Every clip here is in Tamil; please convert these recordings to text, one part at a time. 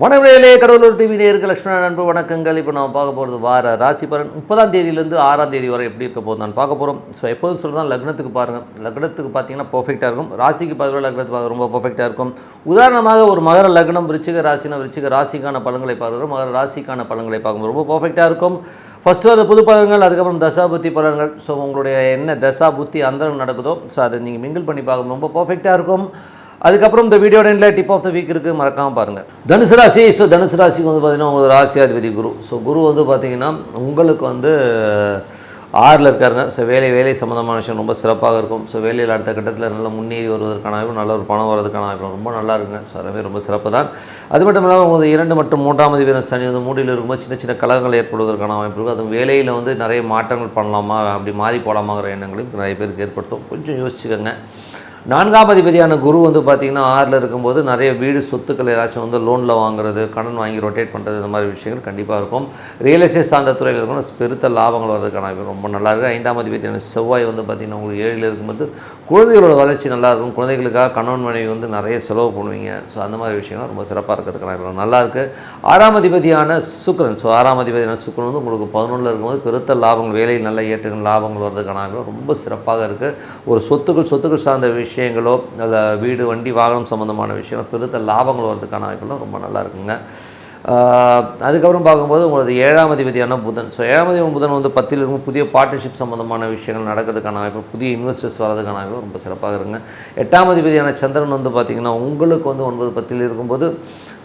வனவிலையிலே கடவுளூர் டிவி நேருக்கு லட்சுமண நண்பு வணக்கங்கள். இப்போ நம்ம பார்க்க போகிறது வார ராசி பலன் முப்பதாம் தேதியிலேருந்து ஆறாம் தேதி வரை எப்படி இருக்க போகுது நான் பார்க்க போகிறோம் ஸோ எப்போதும் சொல்லுதான் லக்னத்துக்கு பாருங்கள் லக்னத்துக்கு பார்த்தீங்கன்னா பர்ஃபெக்டாக இருக்கும். ராசிக்கு பார்க்குற லக்னத்துக்கு பார்க்க ரொம்ப பர்ஃபெக்டாக இருக்கும். உதாரணமாக ஒரு மகர லக்னம் விருச்சிக ராசினா விருச்சிக ராசிக்கான பலன்களை பார்க்குறோம் மகர ராசிக்கான பலன்களை பார்க்கும்போது ரொம்ப பர்ஃபெக்டாக இருக்கும். ஃபஸ்ட்டு அது புது பலன்கள் அதுக்கப்புறம் தசா புத்தி பலன்கள். ஸோ உங்களுடைய என்ன தசா புத்தி அந்தரம் நடக்குதோ ஸோ அதை நீங்கள் மிங்கிள் பண்ணி பார்க்கணும் ரொம்ப பர்ஃபெக்டாக இருக்கும். அதுக்கப்புறம் இந்த வீடியோ எண்டில் டிப் ஆஃப் த வீக் இருக்குது மறக்காமல் பாருங்கள் தனுசு ராசி ஸோ தனுசு ராசிக்கு வந்து பார்த்தீங்கன்னா உங்களுக்கு ராசியாதிபதி குரு. ஸோ குரு வந்து பார்த்தீங்கன்னா உங்களுக்கு வந்து ஆறில் இருக்காருங்க. ஸோ வேலை வேலை சம்மந்தமான விஷயம் ரொம்ப சிறப்பாக இருக்கும். ஸோ வேலையில் அடுத்த கட்டத்தில் நல்ல முன்னேறி வருவதற்கான வாய்ப்பு நல்ல ஒரு பணம் வரதுக்கான வாய்ப்பு ரொம்ப நல்லா இருக்குங்க. ஸோ அதுவே ரொம்ப சிறப்பு தான். அது மட்டும் இல்லாமல் உங்களுக்கு இரண்டு மற்றும் மூன்றாம் அதிபதி சனி வந்து மூடியில் இருக்கும்போது சின்ன சின்ன கலகங்கள் ஏற்படுவதற்கான வாய்ப்பு இருக்கும் அதுவும் வேலையில் வந்து நிறைய மாற்றங்கள் பண்ணலாமா அப்படி மாறி போகலாமாங்கிற எண்ணங்களையும் நிறைய பேருக்கு ஏற்படுத்தும். கொஞ்சம் யோசிச்சுக்கோங்க. நான்காம் அதிபதியான குரு வந்து பார்த்திங்கன்னா ஆறில் இருக்கும்போது நிறைய வீடு சொத்துக்கள் ஏதாச்சும் வந்து லோனில் வாங்குறது கடன் வாங்கி ரொட்டேட் பண்ணுறது இந்த மாதிரி விஷயங்கள் கண்டிப்பாக இருக்கும். ரியல் எஸ்டேட் சார்ந்த துறையில் இருக்கணும் பெருத்த லாபங்கள் வர்றதுக்கான ரொம்ப நல்லா இருக்குது ஐந்தாம் அதிபதியான செவ்வாய் வந்து பார்த்திங்கன்னா உங்களுக்கு ஏழில் இருக்கும்போது குழந்தைகளோட வளர்ச்சி நல்லா இருக்கும். குழந்தைகளுக்காக கணவன் மனைவி வந்து நிறைய செலவு பண்ணுவீங்க. ஸோ அந்த மாதிரி விஷயங்கள் ரொம்ப சிறப்பாக இருக்கிறதுக்கான வாய்ப்பு நல்லா ஆறாம் அதிபதியான சுக்கரன். ஸோ ஆறாம் அதிபதியான சுக்கரன் வந்து உங்களுக்கு பதினொன்றில் இருக்கும்போது பெருத்த லாபங்கள் வேலையில் நல்ல ஏற்றுகள் லாபங்கள் வர்றதுக்கான ரொம்ப சிறப்பாக இருக்குது ஒரு சொத்துக்கள் சொத்துக்கள் சார்ந்த விஷயம் விஷயங்களோ இல்லை வீடு வண்டி வாகனம் சம்மந்தமான விஷயம் பெருத்த லாபங்கள் வர்றதுக்கான வாய்ப்புலாம் ரொம்ப நல்லா இருக்குங்க. அதுக்கப்புறம் பார்க்கும்போது உங்களது ஏழாம் அதிபதியான புதன். ஸோ ஏழாம் அதிபதி புதன் வந்து பத்தில் இருக்கும் புதிய பார்ட்னர்ஷிப் சம்மந்தமான விஷயங்கள் நடக்கிறதுக்கான வாய்ப்பு புதிய இன்வெஸ்டர்ஸ் வரதுக்கான வாய்ப்பு ரொம்ப சிறப்பாக இருக்குங்க. எட்டாம் அதிபதியான சந்திரன் வந்து பார்த்திங்கன்னா உங்களுக்கு வந்து ஒன்பது பத்தில் இருக்கும்போது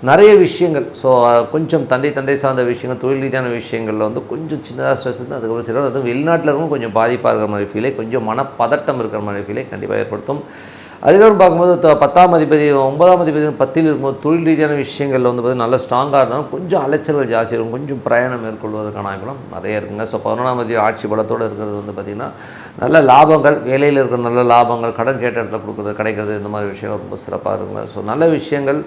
நிறைய விஷயங்கள். ஸோ கொஞ்சம் தந்தை தந்தை சார்ந்த விஷயங்கள் தொழில் ரீதியான விஷயங்களில் வந்து கொஞ்சம் சின்னதாக ஸ்ட்ரெஸ் இருந்து அதுக்கப்புறம் சில வந்து வெளிநாட்டில் இருக்கும் கொஞ்சம் பாதிப்பாக இருக்கிற மாதிரி ஃபீலே கொஞ்சம் மனப்பதட்டம் இருக்கிற மாதிரி ஃபீலே கண்டிப்பாக ஏற்படுத்தும். அதுக்கப்புறம் பார்க்கும்போது பத்தாம் அதிபதி ஒன்பதாம் அதிபதி பத்தில் இருக்கும்போது தொழில் ரீதியான விஷயங்களில் வந்து பார்த்திங்கன்னா நல்ல ஸ்ட்ராங்காக இருந்தாலும் கொஞ்சம் அலைச்சல்கள் ஜாஸ்தி இருக்கும். கொஞ்சம் பிரயாணம் மேற்கொள்வதற்கான வாய்ப்புகளும் நிறைய இருக்குங்க. ஸோ பதினொன்றாம் அதிபதி ஆட்சி பலத்தோடு இருக்கிறது வந்து பார்த்திங்கன்னா நல்ல லாபங்கள் வேலையில் இருக்கிற நல்ல லாபங்கள் கடன் கேட்ட இடத்துல கொடுக்குறது கிடைக்கிறது இந்த மாதிரி விஷயங்கள் ரொம்ப சிறப்பாக இருக்குங்க. ஸோ நல்ல விஷயங்கள்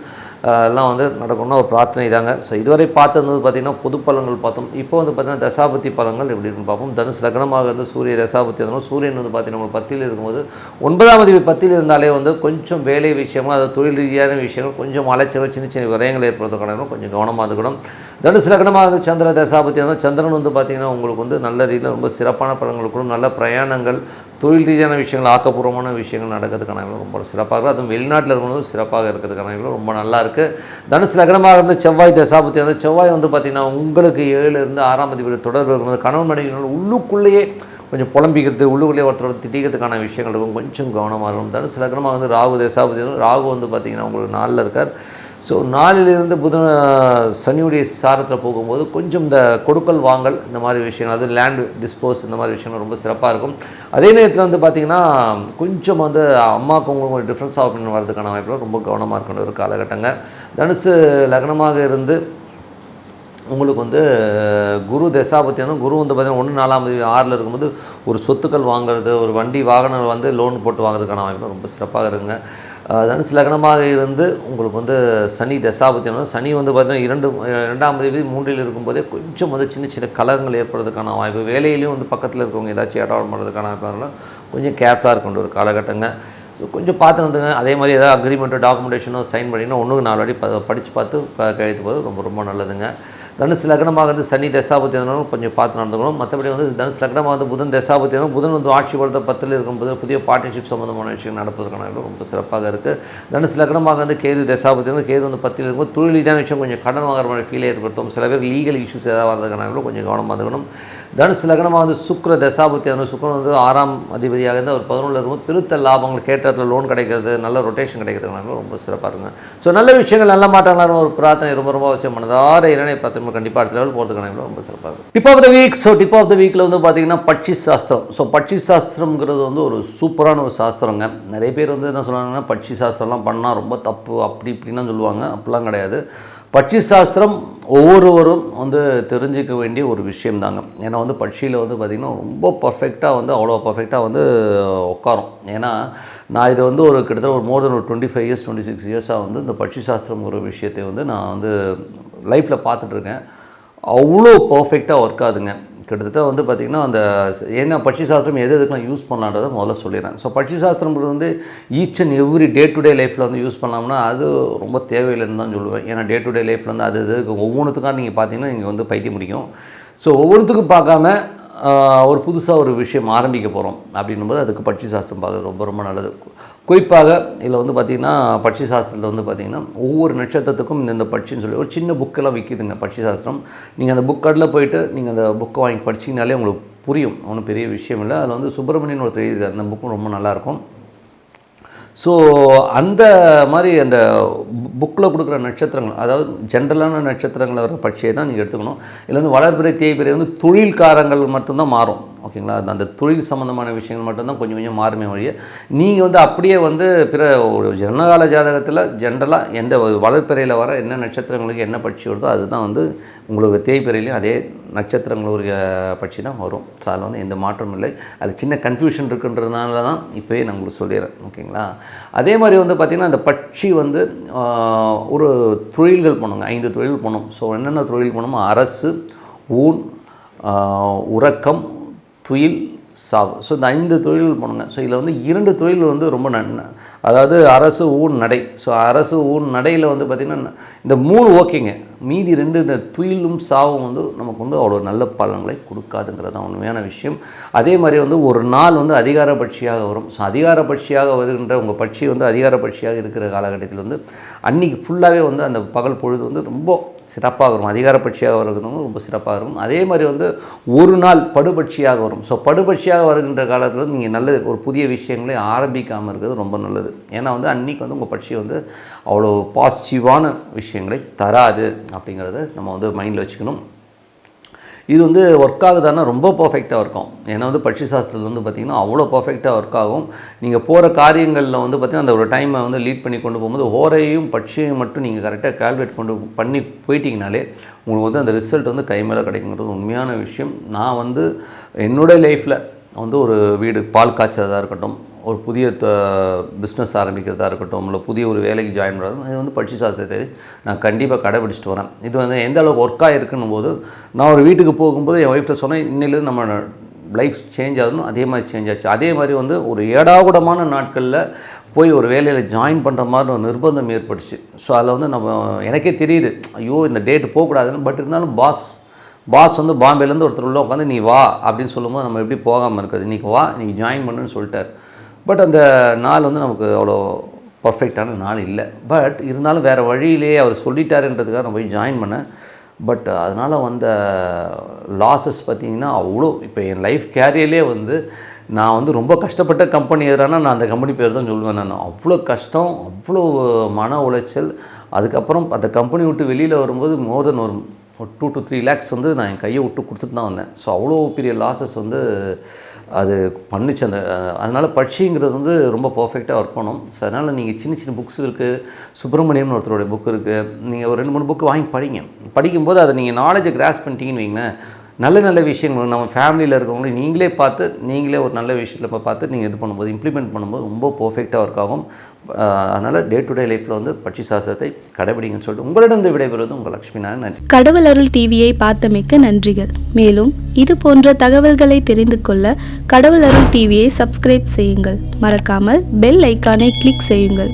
எல்லாம் வந்து நடக்கணும்னா ஒரு பிரார்த்தனை தாங்க ஸோ இதுவரை பார்த்தது வந்து பார்த்திங்கன்னா பொது பலங்கள் பார்த்தோம். இப்போ வந்து பார்த்திங்கன்னா தசாபதி பலங்கள் எப்படி இருக்குன்னு பார்ப்போம். தனுசு லக்னமாக இருந்து சூரிய தசாபதி இருந்தாலும் சூரியன் வந்து பார்த்திங்கன்னா பத்தியில் பத்தில் இருக்கும்போது ஒன்பதாம் அதிபதி பத்தியில் இருந்தாலே வந்து கொஞ்சம் வேலை விஷயமா அது தொழில் ரீதியான விஷயங்கள் கொஞ்சம் அலைச்சல் சின்ன சின்ன விரயங்கள் ஏற்படுறதுக்கான கொஞ்சம் கவனமாக இருக்கணும். தனுசு லக்னமாக இருந்து சந்திர தசாபத்தி இருந்தால் சந்திரன் வந்து பார்த்திங்கன்னா உங்களுக்கு வந்து நல்ல ரீதியில் ரொம்ப சிறப்பான பலன்கள் கொடுக்கும். நல்ல பிரயாணங்கள் தொழில் ரீதியான விஷயங்கள் ஆக்கப்பூர்வமான விஷயங்கள் நடக்கிறதுக்கான ரொம்ப சிறப்பாக இருக்கும். அதுவும் வெளிநாட்டில் இருக்கும்போது சிறப்பாக இருக்கிறதுக்கான ரொம்ப நல்லா இருக்குது தனுசு லக்னமாக இருந்து செவ்வாய் தசாபதி வந்து செவ்வாய் வந்து பார்த்திங்கன்னா உங்களுக்கு ஏழுலேருந்து ஆறாம் தேதி தொடர்பு இருக்கும்போது கணவன் மனைவி உள்ளுக்குள்ளேயே கொஞ்சம் புலம்பிக்கிறது உள்ளுக்குள்ளே ஒருத்தரோட திட்டிக்கிறதுக்கான விஷயங்கள் இருக்கும். கொஞ்சம் கவனமாக இருக்கும். தவிர சில கிரமம் வந்து ராகு தேசாபதி ராகு வந்து பார்த்திங்கன்னா உங்களுக்கு நாளில் இருக்கார். ஸோ நாளிலிருந்து புதன் சனியுடைய சாரத்தில் போகும்போது கொஞ்சம் இந்த கொடுக்கல் வாங்கல் இந்த மாதிரி விஷயங்கள் அது லேண்ட் டிஸ்போஸ் இந்த மாதிரி விஷயங்கள் ரொம்ப சிறப்பாக இருக்கும். அதே நேரத்தில் வந்து பார்த்திங்கன்னா கொஞ்சம் வந்து அம்மாவுக்கு உங்களுக்கு ஒரு டிஃப்ரென்ஸ் ஆப்ஷன் வரதுக்கான வாய்ப்புகள் ரொம்ப கவனமாக இருக்கணும். ஒரு காலகட்டங்க. தனுசு லக்னமாக இருந்து உங்களுக்கு வந்து குரு தசாபத்தியான குரு வந்து பார்த்திங்கன்னா ஒன்று நாலாம் தேதி ஆறில் இருக்கும்போது ஒரு சொத்துக்கள் வாங்குறது ஒரு வண்டி வாகனங்கள் வந்து லோன் போட்டு வாங்குறதுக்கான வாய்ப்பு ரொம்ப சிறப்பாக இருக்குங்க. அதனால் சில கணமாக இருந்து உங்களுக்கு வந்து சனி தசாபத்தியான சனி வந்து பார்த்திங்கன்னா இரண்டு இரண்டாம் தேதி மூன்றில் இருக்கும்போதே கொஞ்சம் வந்து சின்ன சின்ன கலகங்கள் ஏற்படுறதுக்கான வாய்ப்பு வேலையிலையும் வந்து பக்கத்தில் இருக்கவங்க ஏதாச்சும் இடம் பண்ணுறதுக்கான வாய்ப்பு கொஞ்சம் கேர்ஃபுல்லாக இருக்கின்ற ஒரு காலகட்டங்க. ஸோ கொஞ்சம் பார்த்து வந்துங்க அதே மாதிரி ஏதாவது அக்ரிமெண்ட்டோ டாக்குமெண்டேஷனோ சைன் பண்ணிங்கன்னா ஒன்றுக்கு நாலு வாட்டி ப படித்து பார்த்து க- கழித்து போது ரொம்ப ரொம்ப நல்லதுங்க. தனுசு லக்னமாக இருந்து சனி தசாபதி இருந்தாலும் கொஞ்சம் பார்த்து நடந்துக்கணும். மற்றபடி வந்து தனுசு லக்னமாக வந்து புதன் தசாபதி இருந்தாலும் புதன் வந்து ஆட்சி பலத்தை பத்தில் இருக்கும்போது புதிய பார்ட்னர்ஷிப் சம்மந்தமான விஷயம் நடப்பதற்கான ரொம்ப சிறப்பாக இருக்குது தனுசு லக்னமாக வந்து கேது தசாபதி வந்து கேது வந்து பத்தில் இருக்கும்போது தொழில் விஷயம் கொஞ்சம் கடன் வாங்குற மாதிரி ஃபீல் ஏற்படுத்தும். சில பேர் லீகல் இஷ்யூஸ் ஏதாவது வரதுக்கான கொஞ்சம் கவனமாக இருக்கணும் தனுசு லக்னமாக வந்து சுக்கிர தசாபதி அந்த வந்து ஆறாம் அதிபதியாக இருந்து அவர் பதினொன்றில் இருக்கும்போது பெருத்த லாபங்கள் கேட்ட இடத்துல லோன் கிடைக்கிறது நல்ல ரொட்டேஷன் கிடைக்கிறதுனால ரொம்ப சிறப்பாக இருக்குங்க ஸோ நல்ல விஷயங்கள் நல்ல மாற்றங்களான ஒரு பிரார்த்தனை ரொம்ப ரொம்ப அவசியம். மனதார இரணை பிரார்த்தனை கண்டிப்பாக அடுத்த லெவல் போகிறதுக்கான ரொம்ப சிறப்பாக இருக்கும். Tip of the week so tip of the வீக்கில் வந்து பார்த்திங்கன்னா பட்சி சாஸ்திரம். ஸோ பட்சி சாஸ்திரம்ங்கிறது வந்து ஒரு சூப்பரான ஒரு சாஸ்திரங்க. நிறைய பேர் வந்து என்ன சொல்லுவாங்கன்னா பட்சி சாஸ்திரம்லாம் பண்ணால் ரொம்ப தப்பு அப்படி இப்படின்லாம் சொல்லுவாங்க. அப்படிலாம் கிடையாது. பட்சி சாஸ்திரம் ஒவ்வொருவரும் வந்து தெரிஞ்சிக்க வேண்டிய ஒரு விஷயம் தாங்க ஏன்னா வந்து பட்சியில் வந்து பார்த்திங்கன்னா ரொம்ப பர்ஃபெக்டாக வந்து அவ்வளோ பர்ஃபெக்டாக வந்து உட்காரும். ஏன்னா நான் இது வந்து ஒரு கிட்டத்தட்ட ஒரு மோர் தென் ஒரு twenty five years twenty six இயர்ஸாக வந்து இந்த பட்சி சாஸ்திரம் ஒரு விஷயத்தை வந்து நான் வந்து லைஃப்பில் பார்த்துட்ருக்கேன். அவ்வளோ பர்ஃபெக்டாக ஒர்க் ஆகுதுங்க. கிட்டத்தட்ட வந்து பார்த்திங்கன்னா அந்த ஏன்னா பட்சி சாஸ்திரம் எது எதுக்கெலாம் யூஸ் பண்ணலான்றதை முதல்ல சொல்லிடுறேன். ஸோ பட்சி சாஸ்திரம்ன்றது வந்து each and every day to day லைஃப்பில் வந்து யூஸ் பண்ணலாம்னா அது ரொம்ப தேவையில்லைன்னு தான் சொல்லுவேன். ஏன்னா டே டு டே லைஃப்பில் வந்து அது இது ஒவ்வொன்றுத்துக்காக நீங்கள் பார்த்தீங்கன்னா நீங்கள் வந்து பைத்தியம் முடியும் ஸோ ஒவ்வொருத்துக்கும் பார்க்காம ஒரு புதுசாக ஒரு விஷயம் ஆரம்பிக்க போகிறோம் அப்படின்னும்போது அதுக்கு பட்சி சாஸ்திரம் பார்க்குறது ரொம்ப ரொம்ப நல்லது. குறிப்பாக இதில் வந்து பார்த்திங்கன்னா பட்சி சாஸ்திரத்தில் வந்து பார்த்திங்கன்னா ஒவ்வொரு நட்சத்திரத்துக்கும் இந்த பட்சின்னு சொல்லி ஒரு சின்ன புக்கெல்லாம் விற்கிதுங்க பட்சி சாஸ்திரம். நீங்கள் அந்த புக் கடையில் போயிட்டு நீங்கள் அந்த புக்கை வாங்கி படிச்சிங்கனாலே உங்களுக்கு புரியும். ஒன்றும் பெரிய விஷயம் இல்லை. அதில் வந்து சுப்பிரமணியன் ஒருத்தர் எழுதியிருக்காரு. அந்த புக்கும் ரொம்ப நல்லாயிருக்கும் ஸோ அந்த மாதிரி அந்த புக்கில் கொடுக்குற நட்சத்திரங்கள் அதாவது ஜென்ரலான நட்சத்திரங்கள் வர பட்சியை தான் நீங்கள் எடுத்துக்கணும். இதில் வந்து வளர்பிறை தேய்பிறை வந்து தொழில்காரங்கள் மட்டும்தான் மாறும். ஓகேங்களா? அந்த தொழில் சம்மந்தமான விஷயங்கள் மட்டும்தான் கொஞ்சம் கொஞ்சம் மாறுமே வழியே நீங்கள் வந்து அப்படியே வந்து பிற ஒரு ஜனகால ஜாதகத்தில் ஜென்ரலாக எந்த வளர்ப்பிறையில் வர என்ன நட்சத்திரங்களுக்கு என்ன பட்சி வருதோ அதுதான் வந்து உங்களுக்கு தேய்ப்பிறையிலையும் அதே நட்சத்திரங்கள் பட்சி தான் வரும். ஸோ அதில் வந்து எந்த மாற்றமும் இல்லை. அது சின்ன கன்ஃபியூஷன் இருக்குன்றதுனால தான் இப்போயே நான் உங்களுக்கு சொல்லிடுறேன் ஓகேங்களா? அதே மாதிரி வந்து பார்த்திங்கன்னா அந்த பட்சி வந்து ஒரு தொழில்கள் பண்ணுங்க. ஐந்து தொழில் பண்ணும். ஸோ என்னென்ன தொழில் பண்ணுமோ அரசு ஊன் உறக்கம் துயில் சாவு. ஸோ இந்த ஐந்து தொழில்கள் பண்ணுங்க ஸோ இதில் வந்து இரண்டு தொழில் வந்து ரொம்ப நன்மை அதாவது அரசு ஊன் நடை. ஸோ அரசு ஊன் நடையில் வந்து பார்த்திங்கன்னா இந்த மூணு ஓகேங்க மீதி ரெண்டு இந்த துயிலும் சாவும் வந்து நமக்கு வந்து அவ்வளோ நல்ல பலன்களை கொடுக்காதுங்கிறது தான் உண்மையான விஷயம். அதே மாதிரி வந்து ஒரு நாள் வந்து அதிகார பட்சியாக வரும். ஸோ அதிகார பட்சியாக வருகின்ற உங்கள் பட்சி வந்து அதிகாரபட்சியாக இருக்கிற காலகட்டத்தில் வந்து அன்றைக்கி ஃபுல்லாகவே வந்து அந்த பகல் பொழுது வந்து ரொம்ப சிறப்பாக வரும். அதிகார பட்சியாக ரொம்ப சிறப்பாக இருக்கும் அதே மாதிரி வந்து ஒரு நாள் படுபட்சியாக வரும். ஸோ படுபட்சியாக வருகின்ற காலத்தில் நீங்கள் நல்ல ஒரு புதிய விஷயங்களை ஆரம்பிக்காமல் இருக்கிறது ரொம்ப நல்லது. ஏன்னா வந்து அன்றைக்கி வந்து உங்கள் பட்சி வந்து அவ்வளோ பாசிட்டிவான விஷயங்களை தராது. அப்படிங்கிறத நம்ம வந்து மைண்டில் வச்சுக்கணும். இது வந்து ஒர்க் ஆகுதான்னா ரொம்ப பர்ஃபெக்டாக இருக்கும். ஏன்னா வந்து பட்சி சாஸ்திரத்தில் வந்து பார்த்திங்கன்னா அவ்வளோ பர்ஃபெக்டாக ஒர்க் ஆகும். நீங்கள் போகிற காரியங்களில் வந்து பார்த்திங்கன்னா அந்த ஒரு டைமை வந்து லீட் பண்ணி கொண்டு போகும்போது ஹோரையும் பட்சியையும் மட்டும் நீங்கள் கரெக்டாக கால்குலேட் கொண்டு பண்ணி போயிட்டீங்கனாலே உங்களுக்கு வந்து அந்த ரிசல்ட் வந்து கை மேலே கிடைக்குங்கிறது உண்மையான விஷயம். நான் வந்து என்னுடைய லைஃப்பில் வந்து ஒரு வீடு பால் காய்ச்சதாக இருக்கட்டும் ஒரு புதிய பிஸ்னஸ் ஆரம்பிக்கிறதா இருக்கட்டும் இல்லை புதிய ஒரு வேலைக்கு ஜாயின் பண்ணுறது இது வந்து பட்சி சாஸ்திரத்தை நான் கண்டிப்பாக கடைபிடிச்சிட்டு வரேன். இது வந்து எந்த அளவுக்கு ஒர்க்காக இருக்குன்னும் போது நான் ஒரு வீட்டுக்கு போகும்போது என் ஒய்ஃப்ட்ட சொன்னேன் இன்னிலேருந்து நம்ம லைஃப் சேஞ்ச் ஆகணும். அதே மாதிரி சேஞ்ச் ஆச்சு. அதே மாதிரி வந்து ஒரு ஏடாகுடமான நாட்களில் போய் ஒரு வேலையில் ஜாயின் பண்ணுற மாதிரி ஒரு நிர்பந்தம் ஏற்பட்டுச்சு. ஸோ அதில் வந்து நம்ம எனக்கே தெரியுது ஐயோ இந்த டேட்டு போகக்கூடாதுன்னு. பட் இருந்தாலும் பாஸ் பாஸ் வந்து பாம்பேலேருந்து ஒருத்தர் உள்ள உட்காந்து நீ வா. அப்படின்னு சொல்லும்போது நம்ம எப்படி போகாமல் இருக்குது இன்றைக்கி வா நீ ஜாயின் பண்ணுன்னு சொல்லிட்டார். பட் அந்த நாள் வந்து நமக்கு அவ்வளோ பர்ஃபெக்டான நாள் இல்லை. பட் இருந்தாலும் வேறு வழியிலேயே அவர் சொல்லிட்டாருன்றதுக்காக நான் போய் ஜாயின் பண்ணேன். பட் அதனால் வந்த லாஸஸ் பார்த்தீங்கன்னா அவ்வளோ. இப்போ என் லைஃப் கேரியர்லேயே வந்து நான் வந்து ரொம்ப கஷ்டப்பட்ட கம்பெனி எதுனா நான் அந்த கம்பெனி பேர் தான் சொல்லுவேன் நான். அவ்வளோ கஷ்டம் அவ்வளோ மன உளைச்சல். அதுக்கப்புறம் அந்த கம்பெனி விட்டு வெளியில் வரும்போது மோர் தென் ஒரு டூ டு த்ரீ லேக்ஸ் வந்து நான் என் கையை விட்டு கொடுத்துட்டு தான் வந்தேன். ஸோ அவ்வளோ பெரிய லாஸஸ் வந்து அது பண்ணுச்சு அந்த அதனால் பட்சிங்கிறது வந்து ரொம்ப பர்ஃபெக்டாக ஒர்க் பண்ணும். ஸோ அதனால் நீங்கள் சின்ன சின்ன புக்ஸ் இருக்குது சுப்பிரமணியம்னு ஒருத்தருடைய புக் இருக்குது நீங்கள் ஒரு ரெண்டு மூணு புக்கு வாங்கி படிங்க. படிக்கும்போது அதை நீங்கள் நாலேஜை கிராஸ் பண்ணிட்டீங்கன்னு வைங்களேன் நல்ல நல்ல விஷயங்கள் நம்ம ஃபேமிலியில் இருக்கவங்களே நீங்களே பார்த்து நீங்களே ஒரு நல்ல விஷயத்தில் இப்போ பார்த்து நீங்கள் இது பண்ணும்போது இம்ப்ளிமெண்ட் பண்ணும்போது ரொம்ப பர்ஃபெக்டாக ஒர்க் ஆகும். அதனால் டே டு டே லைஃப்பில் வந்து பட்சி சாசத்தை கடைபிடிங்கன்னு சொல்லிட்டு உங்களிடம் இந்த விடைபெறுவது உங்கள் லக்ஷ்மி நான் நன்றி. கடவுள் அருள் டிவியை பார்த்தமைக்க நன்றிகள். மேலும் இது போன்ற தகவல்களை தெரிந்து கொள்ள கடவுள் அருள் டிவியை சப்ஸ்கிரைப் செய்யுங்கள். மறக்காமல் பெல் ஐக்கானை கிளிக் செய்யுங்கள்.